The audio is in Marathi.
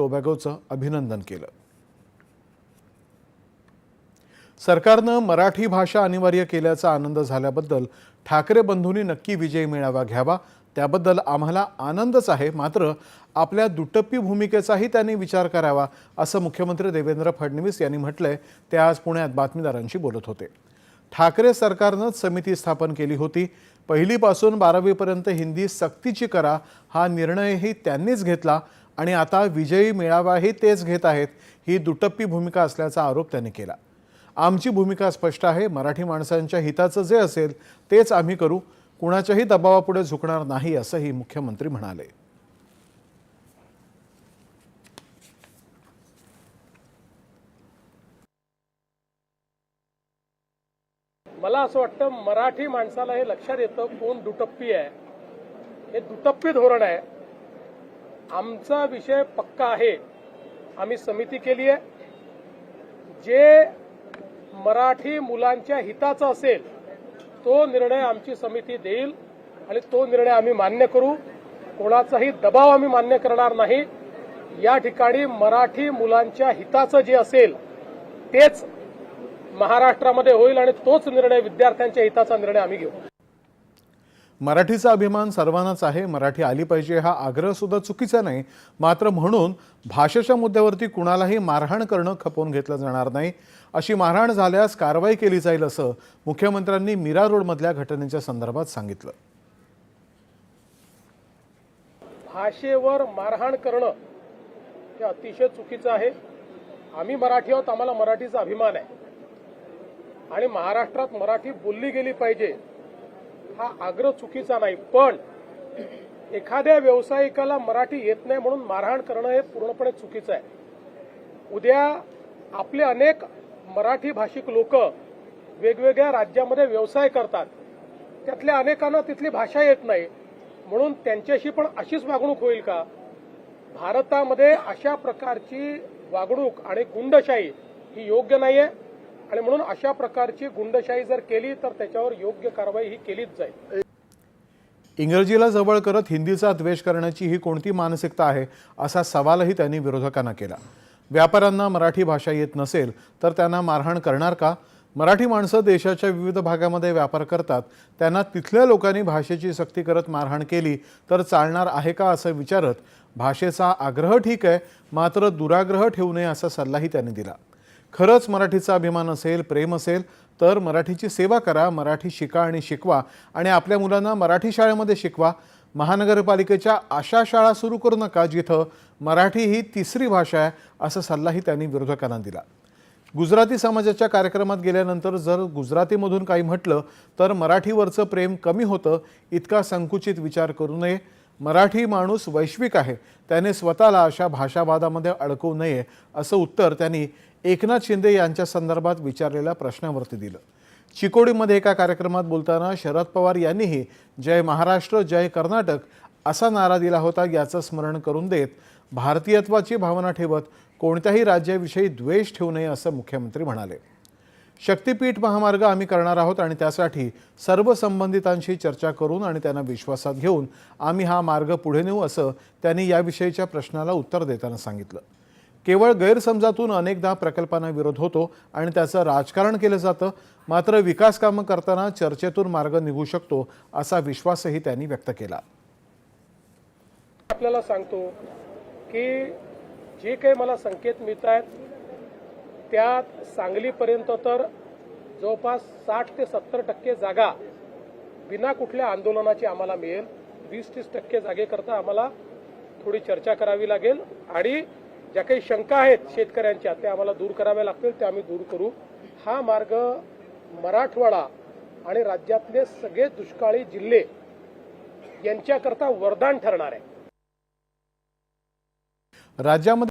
टोबॅगोचं अभिनंदन केलं. सरकारनं मराठी भाषा अनिवार्य केल्याचा आनंद झाल्याबद्दल ठाकरे बंधूंनी नक्की विजय मेळावा घ्यावा त्याबद्दल आम्हाला आनंदच आहे. मात्र आपल्या दुटप्पी भूमिकेचाही त्यांनी विचार करावा असं मुख्यमंत्री देवेंद्र फडणवीस यांनी म्हटलंय. ते आज पुण्यात बातमीदारांशी बोलत होते. ठाकरे सरकारनंच समिती स्थापन केली होती. पहिलीपासून बारावीपर्यंत हिंदी सक्तीची करा हा निर्णयही त्यांनीच घेतला. आणि आता विजयी मेळावाही तेच घेत आहेत. ही दुटप्पी भूमिका असल्याचा आरोप त्यांनी केला. आमची भूमिका स्पष्ट आहे. मराठी माणसांच्या हिताचं जे असेल तेच आम्ही करू. कुणाच्याही दबावापुढे झुकणार नाही असंही मुख्यमंत्री म्हणाले. मला असं वाटतं मराठी माणसाला हे लक्षात येतं कोण दुटप्पी आहे. हे दुटप्पी धोरण आहे. आमचा विषय पक्का आहे. आम्ही समिती केली आहे. जे मराठी मुलांच्या हिताचा असेल तो निर्णय आमची समिती देईल आणि तो निर्णय आम्ही मान्य करू. कोणाचाही दबाव आम्ही मान्य करणार नाही. या ठिकाणी मराठी मुलांच्या हिताचं जे असेल तेच महाराष्ट्रामध्ये होईल आणि तोच निर्णय विद्यार्थ्यांच्या हिताचा निर्णय आम्ही घेऊ. मराठीचा अभिमान सर्वांनाच आहे. मराठी आली पाहिजे हा आग्रहसुद्धा चुकीचा नाही. मात्र म्हणून भाषेच्या मुद्द्यावरती कुणालाही मारहाण करणं खपवून घेतलं जाणार नाही. अशी मारहाण झाल्यास कारवाई केली जाईल असं मुख्यमंत्र्यांनी मीरा रोडमधल्या घटनेच्या संदर्भात सांगितलं. भाषेवर मारहाण करणं हे अतिशय चुकीचं आहे. आम्ही मराठी आहोत आम्हाला मराठीचा अभिमान आहे. आणि महाराष्ट्रात मराठी बोलली गेली पाहिजे. हा आग्रह चुकीचा नाही पण एखाद्या व्यावसायिकाला मराठी येत नाही म्हणून मारहाण करणं हे पूर्णपणे चुकीचं आहे. उद्या आपले अनेक मराठी भाषिक लोक वेगवेगळ्या राज्यामध्ये व्यवसाय करतात. त्यातल्या अनेकांना तिथली भाषा येत नाही. म्हणून त्यांच्याशी पण अशीच वागणूक होईल का? भारतामध्ये अशा प्रकारची वागणूक आणि गुंडशाही ही योग्य नाहीये. आणि म्हणून अशा प्रकारची गुंडशाही जर केली तर त्याच्यावर योग्य कारवाई ही केलीच जाईल. इंग्रजीला जवळ करत हिंदीचा द्वेष करण्याची ही कोणती मानसिकता आहे असा सवालही त्यांनी विरोधकांना केला. व्यापाऱ्यांना मराठी भाषा येत नसेल तर त्यांना मारहाण करणार का? मराठी माणसं देशाच्या विविध भागामध्ये व्यापार करतात त्यांना तिथल्या लोकांनी भाषेची सक्ती करत मारहाण केली तर चालणार आहे का असं विचारत भाषेचा आग्रह ठीक आहे मात्र दुराग्रह ठेवू नये असा सल्लाही त्यांनी दिला. खरंच मराठीचा अभिमान असेल प्रेम असेल तर मराठीची सेवा करा मराठी शिका आणि शिकवा. आणि आपल्या मुलांना मराठी शाळेमध्ये शिकवा. महानगरपालिकेच्या अशा शाळा सुरू करू नका जिथं मराठी ही तिसरी भाषा आहे असा सल्लाही त्यांनी विरोधकांना दिला. गुजराती समाजाच्या कार्यक्रमात गेल्यानंतर जर गुजरातीमधून काही म्हटलं तर मराठीवरचं प्रेम कमी होतं इतका संकुचित विचार करू नये. मराठी माणूस वैश्विक आहे. त्याने स्वतःला अशा भाषावादामध्ये अडकवू नये असं उत्तर त्यांनी एकनाथ शिंदे यांच्या संदर्भात विचारलेल्या प्रश्नावरती दिलं. चिकोडीमध्ये एका कार्यक्रमात बोलताना शरद पवार यांनीही जय महाराष्ट्र जय कर्नाटक असा नारा दिला होता याचं स्मरण करून देत भारतीयत्वाची भावना ठेवत कोणत्याही राज्याविषयी द्वेष ठेवू नये असं मुख्यमंत्री म्हणाले. शक्तीपीठ महामार्ग आम्ही करणार आहोत आणि त्यासाठी सर्व संबंधितांशी चर्चा करून आणि त्यांना विश्वासात घेऊन आम्ही हा मार्ग पुढे नेऊ असं त्यांनी याविषयीच्या प्रश्नाला उत्तर देताना सांगितलं. केवळ गैरसमजातून अनेकदा प्रकल्पांना विरोध होतो आणि त्याचं राजकारण केलं जातं. मात्र विकास कामं करताना चर्चेतून मार्ग निघू शकतो असा विश्वासही त्यांनी व्यक्त केला. आपल्याला सांगतो की जे काही मला संकेत मिळत आहेत त्यात सांगलीपर्यंत तर जवळपास साठ ते सत्तर टक्के जागा बिना कुठल्या आंदोलनाची आम्हाला मिळेल. वीस तीस टक्के जागेकरता आम्हाला थोडी चर्चा करावी लागेल आणि ज्या काही शंका आहेत शेतकऱ्यांच्या त्या आम्हाला दूर कराव्या लागतील त्या आम्ही दूर करू. हा मार्ग मराठवाडा आणि राज्यातले सगळे दुष्काळी जिल्हे यांच्याकरता वरदान ठरणार आहे. राज्यामध्ये